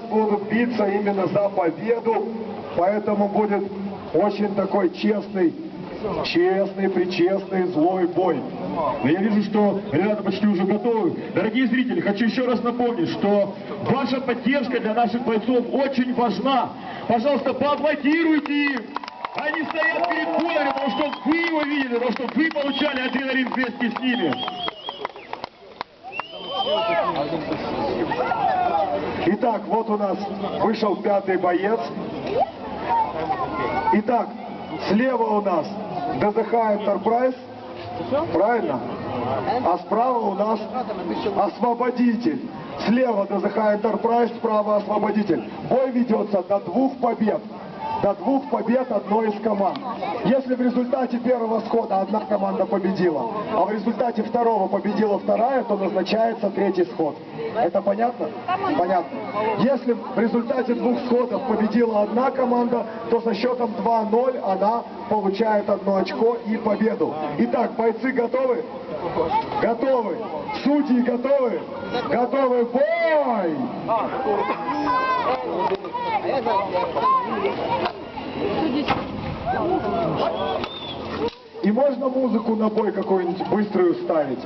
сейчас будут биться именно за победу, поэтому будет очень такой честный, честный, причестный, злой бой. Но я вижу, что ребята почти уже готовы. Дорогие зрители, хочу еще раз напомнить, что ваша поддержка для наших бойцов очень важна. Пожалуйста, поаплодируйте им. Они стоят перед боем, потому что вы его видели, потому что вы получали адреналин вместе с ними. Итак, вот у нас вышел пятый боец. Итак, слева у нас ДЗХ Enterprise, правильно? А справа у нас Освободитель. Слева ДЗХ Enterprise, справа Освободитель. Бой ведется до двух побед. До двух побед одной из команд. Если в результате первого схода одна команда победила, а в результате второго победила вторая, то назначается третий сход. Это понятно? Понятно. Если в результате двух сходов победила одна команда, то со счетом 2-0 она получает одно очко и победу. Итак, бойцы готовы? Готовы. Судьи готовы? Готовы. Бой! Можно музыку на бой какую-нибудь быструю ставить.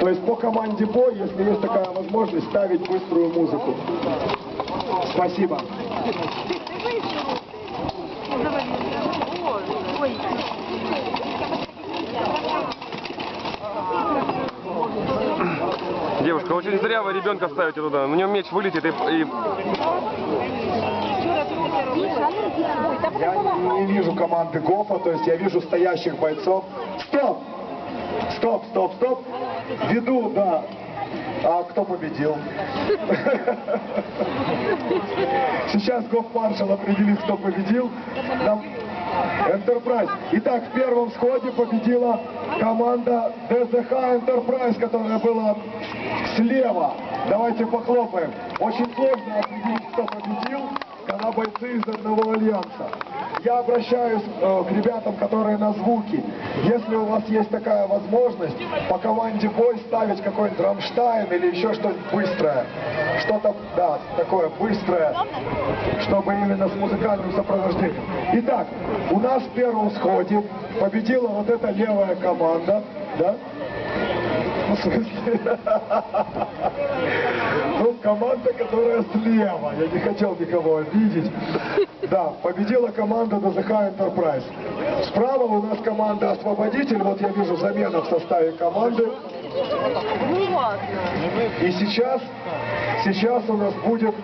То есть по команде бой, если есть такая возможность, ставить быструю музыку. Спасибо. Девушка, очень зря вы ребенка ставите туда. На нем меч вылетит и... и... Я не, вижу команды ГОФа, то есть я вижу стоящих бойцов. Стоп! Стоп, стоп, стоп. Веду, да. А кто победил? Сейчас гофмаршал определит, кто победил. Нам... Enterprise. Итак, в первом сходе победила команда ДЗХ Enterprise, которая была слева. Давайте похлопаем. Очень сложно определить, кто победил, бойцы из одного альянса. Я обращаюсь э, к ребятам, которые на звуки. Если у вас есть такая возможность, по команде бой ставить какой-нибудь Рамштайн или еще что-нибудь быстрое. Что-то, да, такое быстрое, чтобы именно с музыкальным сопровождением. Итак, у нас в первом сходе победила вот эта левая команда, да? Ну, команда, которая слева. Я не хотел никого обидеть. Да, победила команда ДЗХ Enterprise. Справа у нас команда Освободитель. Вот я вижу замена в составе команды. И сейчас, сейчас у нас будет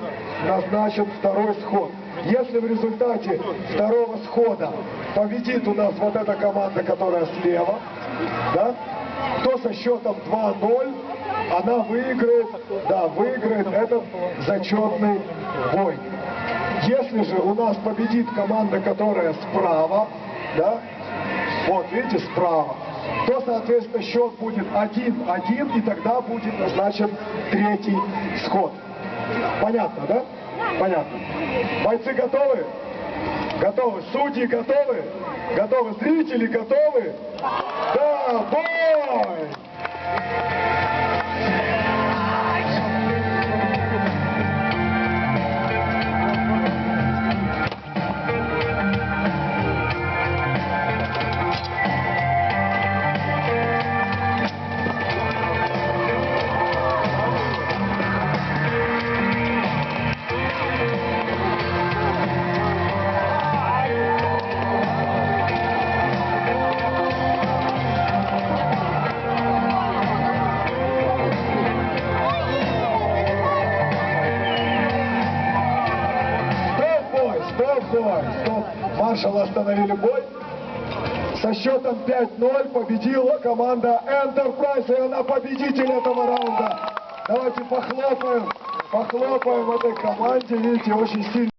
назначен второй сход. Если в результате второго схода победит у нас вот эта команда, которая слева, да, то со счетом 2-0 она выиграет, да, выиграет этот зачетный бой. Если же у нас победит команда, которая справа, да, вот видите, справа, то, соответственно, счет будет 1-1, и тогда будет назначен третий сход. Понятно, да? Понятно. Бойцы готовы? Готовы. Судьи готовы? Готовы. Зрители готовы? Да, бой! Бой, стоп. Маршала остановили бой. Со счетом 5-0 победила команда Enterprise, и она победитель этого раунда. Давайте похлопаем, похлопаем этой команде, видите, очень сильно.